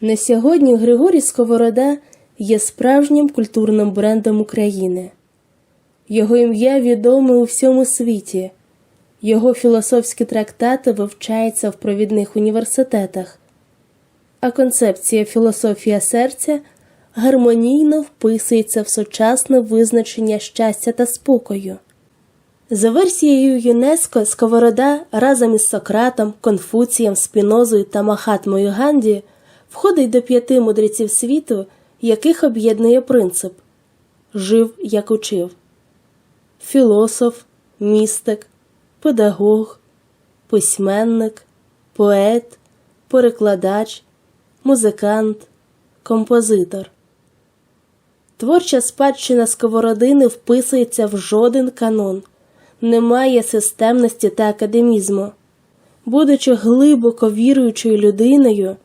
На сьогодні Григорій Сковорода є справжнім культурним брендом України. Його ім'я відоме у всьому світі. Його філософські трактати вивчаються в провідних університетах, а концепція філософія серця гармонійно вписується в сучасне визначення щастя та спокою. За версією ЮНЕСКО, Сковорода разом із Сократом, Конфуцієм, Спінозою та Махатмою Ганді входить до п'яти мудреців світу, яких об'єднує принцип жив як учив. Філософ, містик, педагог, письменник, поет, перекладач, музикант, композитор. Творча спадщина Сковороди не вписується в жоден канон, немає системності та академізму. Будучи глибоко віруючою людиною,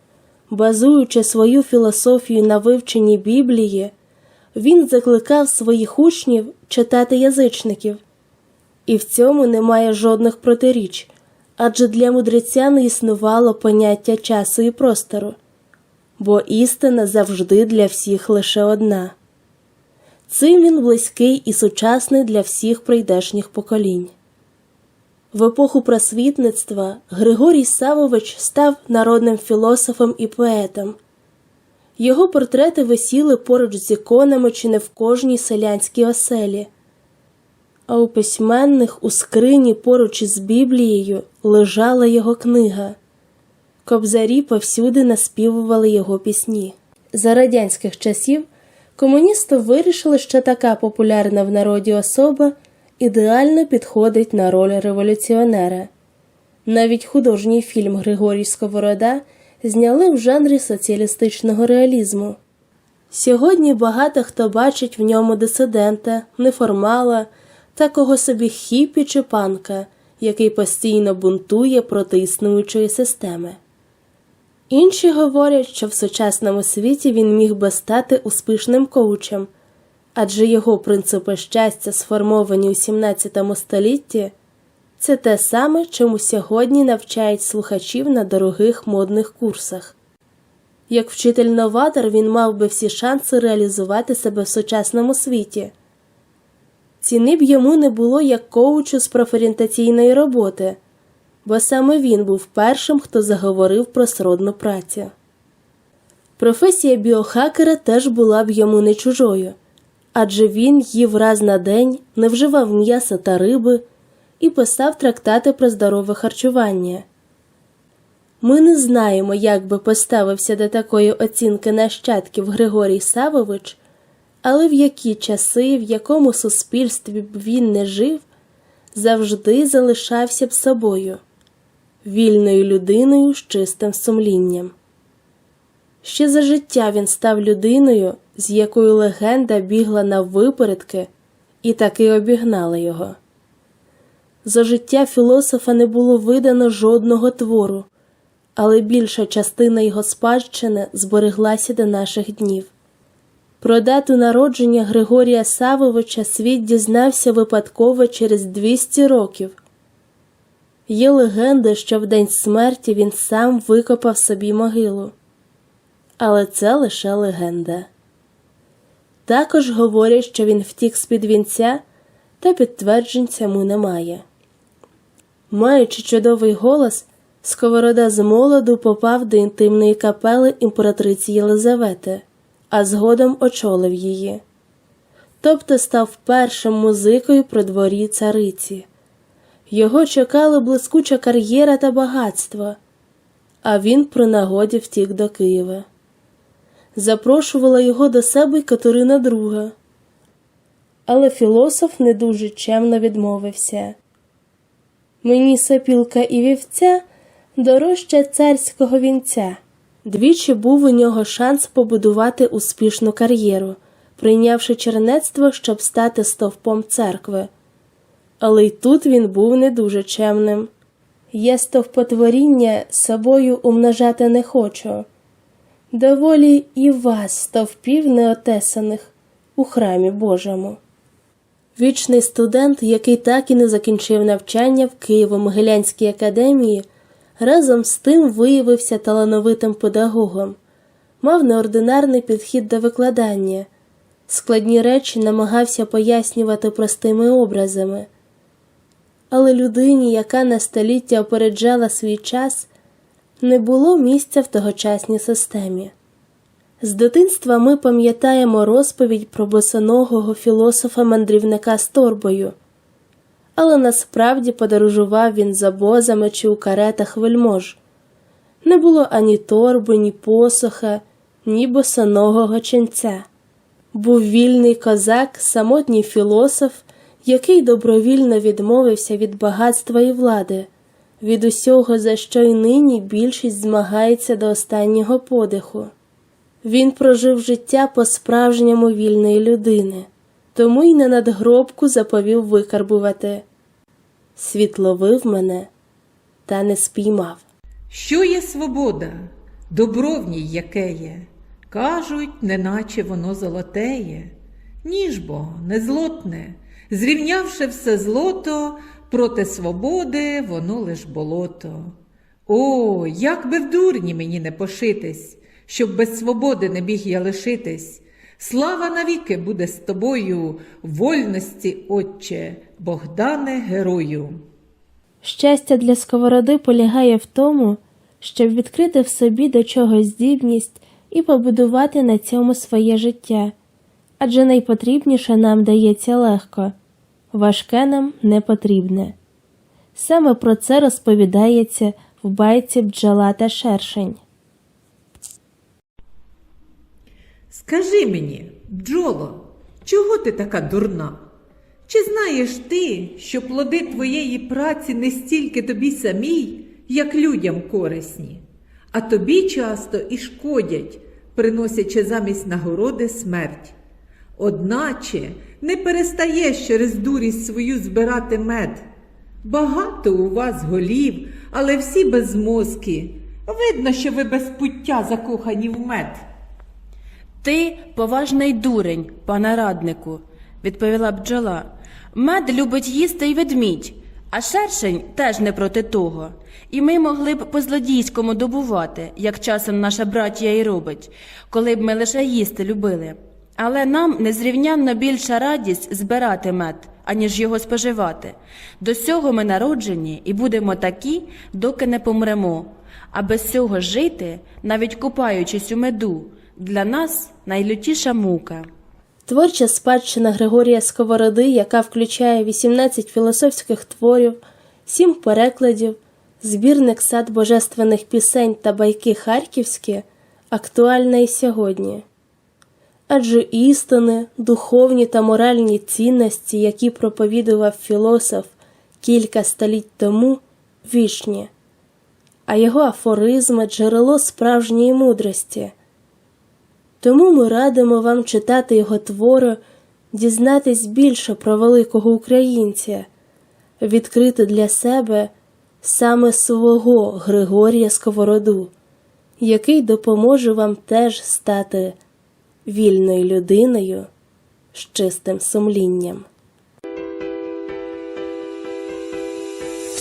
базуючи свою філософію на вивченні Біблії, він закликав своїх учнів читати язичників. І в цьому немає жодних протиріч, адже для мудреця не існувало поняття часу і простору, бо істина завжди для всіх лише одна. Цим він близький і сучасний для всіх прийдешніх поколінь. В епоху просвітництва Григорій Савович став народним філософом і поетом. Його портрети висіли поруч з іконами чи не в кожній селянській оселі. А у письменних у скрині поруч із Біблією лежала його книга. Кобзарі повсюди наспівували його пісні. За радянських часів комуністи вирішили, що така популярна в народі особа ідеально підходить на роль революціонера. Навіть художній фільм Григорій Сковорода зняли в жанрі соціалістичного реалізму. Сьогодні багато хто бачить в ньому дисидента, неформала, такого собі хіпі чи панка, який постійно бунтує проти існуючої системи. Інші говорять, що в сучасному світі він міг би стати успішним коучем, адже його принципи щастя, сформовані у 17 столітті, це те саме, чому сьогодні навчають слухачів на дорогих модних курсах. Як вчитель новатор він мав би всі шанси реалізувати себе в сучасному світі. Ціни б йому не було як коучу з профорієнтаційної роботи, бо саме він був першим, хто заговорив про сродну працю. Професія біохакера теж була б йому не чужою, адже він їв раз на день, не вживав м'яса та риби і писав трактати про здорове харчування. Ми не знаємо, як би поставився до такої оцінки нащадків Григорій Савович, але в які часи, в якому суспільстві б він не жив, завжди залишався б собою, вільною людиною з чистим сумлінням. Ще за життя він став людиною, з якою легенда бігла на випередки і таки обігнала його. За життя філософа не було видано жодного твору, але більша частина його спадщини збереглася до наших днів. Про дату народження Григорія Савовича світ дізнався випадково через 200 років. Є легенда, що в день смерті він сам викопав собі могилу. Але це лише легенда. Також говорять, що він втік з-під вінця, та підтверджень цьому немає. Маючи чудовий голос, Сковорода з молоду попав до інтимної капели імператриці Єлизавети, а згодом очолив її. Тобто став першим музикою при дворі цариці. Його чекали блискуча кар'єра та багатство, а він при нагоді втік до Києва. Запрошувала його до себе й Катерина II. Але філософ не дуже чемно відмовився. Мені сопілка і вівця дорожче царського вінця. Двічі був у нього шанс побудувати успішну кар'єру, прийнявши чернецтво, щоб стати стовпом церкви. Але й тут він був не дуже чемним. Я стовпотворіння собою умножати не хочу. Доволі і вас, стовпів неотесаних, у храмі Божому. Вічний студент, який так і не закінчив навчання в Києво-Могилянській академії, разом з тим виявився талановитим педагогом, мав неординарний підхід до викладання, складні речі намагався пояснювати простими образами. Але людині, яка на століття опереджала свій час, не було місця в тогочасній системі. З дитинства ми пам'ятаємо розповідь про босоногого філософа-мандрівника з торбою, але насправді подорожував він за бозами чи у каретах вельмож. Не було ані торби, ні посоха, ні босоногого ченця. Був вільний козак, самотній філософ, який добровільно відмовився від багатства і влади, від усього, за що й нині більшість змагається до останнього подиху. Він прожив життя по-справжньому вільної людини, тому й на надгробку заповів викарбувати. Світ ловив мене та не спіймав. Що є свобода? Добро в ній яке є. Кажуть, неначе воно золотеє. Ніж бо не зрівнявши все злото, проти свободи воно лиш болото. О, як би в дурні мені не пошитись, щоб без свободи не біг я лишитись. Слава навіки буде з тобою, вольності, Отче, Богдане герою. Щастя для сковороди полягає в тому, щоб відкрити в собі до чогось здібність і побудувати на цьому своє життя. Адже найпотрібніше нам дається легко, важке нам не потрібне. Саме про це розповідається в байці бджола та шершень. Скажи мені, бджоло, чого ти така дурна? Чи знаєш ти, що плоди твоєї праці не стільки тобі самій, як людям корисні, а тобі часто і шкодять, приносячи замість нагороди смерть. Одначе не перестаєш через дурість свою збирати мед. Багато у вас голів, але всі безмозки. Видно, що ви без пуття закохані в мед. Ти поважний дурень, пане раднику, відповіла бджола. Мед любить їсти й ведмідь, а шершень теж не проти того. І ми могли б по злодійському добувати, як часом наша братія й робить, коли б ми лише їсти любили. Але нам незрівнянно більша радість збирати мед, аніж його споживати. До сього ми народжені і будемо такі, доки не помремо. А без цього жити, навіть купаючись у меду, для нас найлютіша мука. Творча спадщина Григорія Сковороди, яка включає 18 філософських творів, 7 перекладів, збірник сад божественних пісень та байки харківські, актуальна і сьогодні. Адже істини, духовні та моральні цінності, які проповідував філософ кілька століть тому, вічні, а його афоризми джерело справжньої мудрості. Тому ми радимо вам читати його твори, дізнатись більше про великого українця, відкрити для себе саме свого Григорія Сковороду, який допоможе вам теж стати вільною людиною з чистим сумлінням.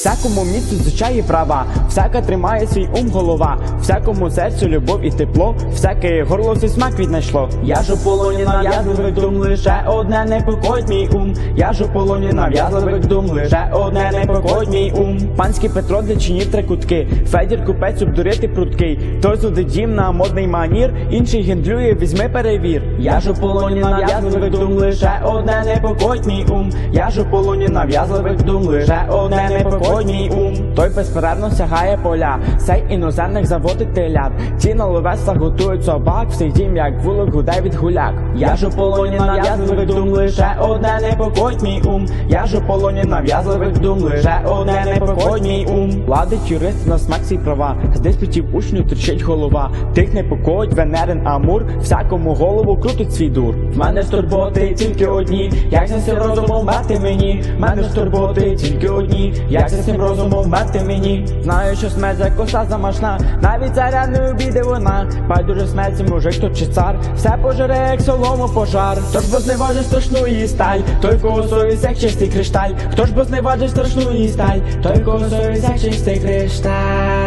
Всякому міцу звичаї права, всяка тримає свій ум голова, всякому серцю любов і тепло, всяке горло свій смак віднайшло. Я ж у полоні нав'язливих дум, лише одне непокоїть мій ум. Я ж у полоні нав'язливих дум, лише одне непокоїть мій ум. Панський Петро для чинів три кутки, Федір купець обдурити пруткий. Той зудить дім на модний манір, інший гендлює, візьми перевір. Я ж у полоні нав'язливих дум, лише одне непокоїть мій ум. Я ж у полоні нав'язливих дум, лише одне непокоїть мій ум. Той безперервно сягає поля, сей іноземних заводить телят. Ті на ловеса готують собак, всій дім, як вулик гуде від гуляк. Я ж у полоні нав'язливих дум, лише одне непокоїть мій ум. Я ж у полоні нав'язливих дум, лише одне непокоїть мій ум. Ладить юрист на смак свій права, з диспутів учню точить голова. Тих непокоїть Венерин Амур, всякому голову крутить свій дур. В мене ж турботи тільки одні, як за розумом мати мені. В мене ж турботи тільки одні, як за цим розумом мати мені. Знаю, що смерть за коса замашна, навіть царя не обіде вона. Байдуже смерті мужик то чи цар, все пожере, як солому пожар. Хто ж бо зневажить страшну її сталь, той кого совість, як чистий кришталь. Хто ж бо зневажить страшну її сталь, той кого совість, як чистий кришталь.